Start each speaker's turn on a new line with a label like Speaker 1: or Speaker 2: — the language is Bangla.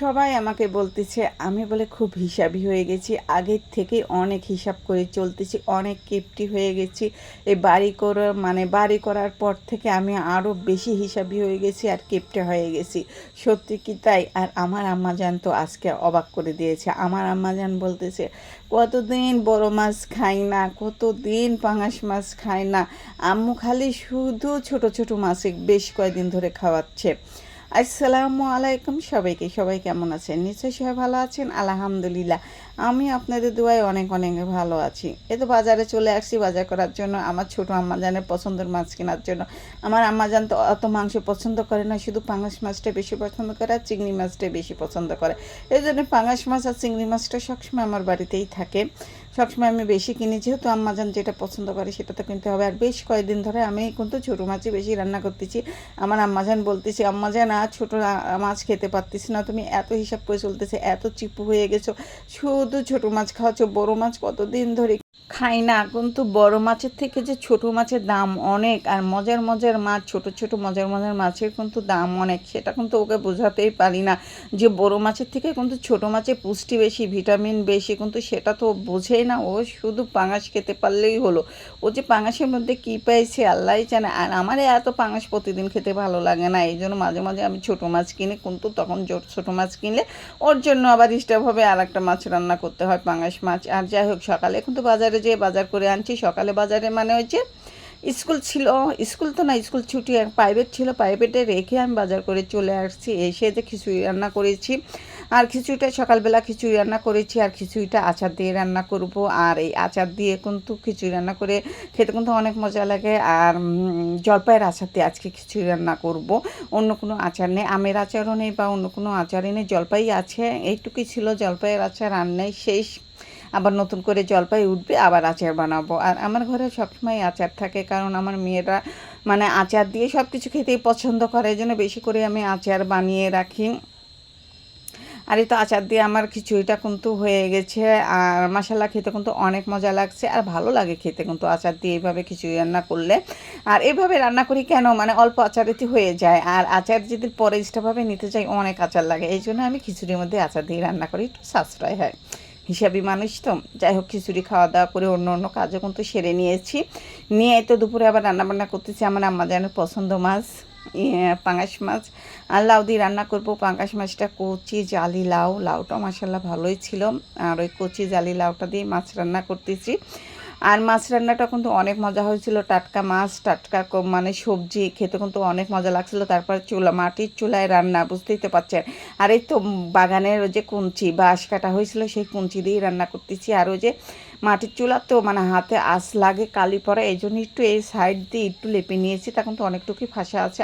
Speaker 1: সবাই আমাকে বলতেছে, আমি বলে খুব হিসাবি হয়ে গেছি। আগের থেকে অনেক হিসাব করে চলতেছি, অনেক কেপটি হয়ে গেছি। এই বাড়ি করার মানে বাড়ি করার পর থেকে আমি আরও বেশি হিসাবি হয়ে গেছি আর কেপটে হয়ে গেছি। সত্যি কি তাই? আর আমার আম্মাজান তো আজকে অবাক করে দিয়েছে। আমার আম্মাজান বলতেছে, কতদিন বড় মাছ খাই না, কতদিন পাঙাশ মাছ খাই না। আম্মু খালি শুধু ছোট ছোট মাছে বেশ কয়েকদিন ধরে খাওয়াচ্ছে। আসসালামু আলাইকুম সবাইকে। সবাই কেমন আছেন? নিশ্চয়ই সবাই ভালো আছেন। আলহামদুলিল্লাহ। আমি আপনাদের দোয়ায় অনেক অনেক ভালো আছি। এ তো বাজারে চলে আসছি, বাজার করার জন্য, আমার ছোট আম্মাজানের পছন্দের মাছ কেনার জন্য। আমার আম্মাজান তো অত মাংস পছন্দ করে না, শুধু পাঙাশ মাছটা বেশি পছন্দ করে আর চিংড়ি মাছটাই বেশি পছন্দ করে। এই জন্য পাঙাশ মাছ আর চিংড়ি মাছটা সবসময় আমার বাড়িতেই থাকে। সবসময় আমি বেশি কিনি, যেহেতু আম্মাজান যেটা পছন্দ করে সেটা তো কিনতে হবে। আর বেশ কয়েকদিন ধরে আমি কিন্তু ছোটো মাছই বেশি রান্না করতেছি। আমার আম্মাজান বলতেছি, আম্মাজান, আর ছোটো মাছ খেতে পারতেছি না। তুমি এত হিসাব করে চলতেছে, এত চিপু হয়ে গেছো। শুধু ছোটো মাছ খাওয়াচ্ছ বড় মাছ কতদিন ধরে খাই না। কিন্তু বড় মাছের থেকে যে ছোট মাছের দাম অনেক, আর মজার মজার মাছ, ছোট ছোট মজার মজার মাছের কিন্তু দাম অনেক, সেটা কিন্তু ওকে বোঝাতেই পারি না যে বড় মাছের থেকে কিন্তু ছোট মাছে পুষ্টি বেশি, ভিটামিন বেশি, কিন্তু সেটা তো বোঝেই না। ও শুধু পাঙাশ খেতে পারলেই হলো। ও যে পাঙাশের মধ্যে কী পাইছে আল্লাহই জানে। আর আমার এত পাঙাশ প্রতিদিন খেতে ভালো লাগে না এই জন্য মাঝে মাঝে আমি ছোট মাছ কিনি, কিন্তু তখন ছোট মাছ কিনলে ওর জন্য আবার ডিস্টার্ব হবে আর একটা মাছ রান্না করতে হয় পাঙাশ মাছ। আর যাই হোক, সকালে কিন্তু বাজারে যেয়ে বাজার করে আনছি, সকালে বাজারে মানে হচ্ছে স্কুল ছিল, স্কুল তো না, স্কুল ছুটি প্রাইভেট ছিল প্রাইভেটে রেখে আমি বাজার করে চলে আসছি, এসে যে খিচুড়ি রান্না করেছি। আর খিচুড়িটা সকালবেলা খিচুড়ি রান্না করেছি, আর খিচুড়িটা আচার দিয়ে রান্না করব। আর এই আচার দিয়ে কিন্তু খিচুড়ি রান্না করে খেতে কিন্তু অনেক মজা লাগে। আর জলপাইয়ের আচার দিয়ে আজকে খিচুড়ি রান্না করব। অন্য কোনো আচার নেই, আমের আচারও নেই বা অন্য কোনো আচারই নেই, জলপাই আছে, এইটুকুই ছিল, জলপাইয়ের আচার আর নেই, শেষ। আবার নতুন করে জলপাই উঠবে, আবার আচার বানাবো। আর আমার ঘরে সবসময় আচার থাকে, কারণ আমার মেয়েরা মানে আচার দিয়ে সব কিছু খেতেই পছন্দ করে, এই জন্য বেশি করে আমি আচার বানিয়ে রাখি। আর এই তো আচার দিয়ে আমার খিচুড়িটা কিন্তু হয়ে গেছে, আর মশালা খেতে কিন্তু অনেক মজা লাগছে, আর ভালো লাগে খেতে কিন্তু আচার দিয়ে এইভাবে খিচুড়ি রান্না করলে। আর এইভাবে রান্না করি কেন? মানে অল্প আচারেতে হয়ে যায়, আর আচার যদি পরে এক্সট্রাভাবে নিতে চাই অনেক আচার লাগে, এই জন্য আমি খিচুড়ির মধ্যে আচার দিয়ে রান্না করি, একটু সাশ্রয় হয়। হিসাবি মানুষ তো। যাই হোক, খিচুড়ি খাওয়া দাওয়া করে অন্য অন্য কাজও কিন্তু সেরে নিয়েছি। নিয়ে তো দুপুরে আবার রান্নাবান্না করতেছি। আমার আম্মা যেন পছন্দ মাছ পাঙাশ মাছ। আর লাউ দিয়ে রান্না করব। পাঙাশ মাছটা কচি জালি লাউ। লাউটা মাসাল্লাহ ভালোই ছিল। আর ওই কচি জালি লাউটা দিয়ে মাছ রান্না করতেছি। আর মাছ রান্নাটা কিন্তু অনেক মজা হয়েছিল। টাটকা মাছ, টাটকা মানে সবজি খেতে কিন্তু অনেক মজা লাগছিল। তারপর চুলা মাটির চুলায় রান্না, বুঝতেই তো পারছেন। আর এই তো বাগানের ওই যে কুঞ্চি বাঁশ কাটা হয়েছিল, সেই কুঞ্চি দিয়েই রান্না করতেছি। আর ওই যে মাটির চুলা তো মানে হাতে আঁশ লাগে, কালি পরে এই জন্য একটু এই সাইড দিয়ে একটু লেপে নিয়েছি। তো অনেকটুকুই ফাঁসা আছে।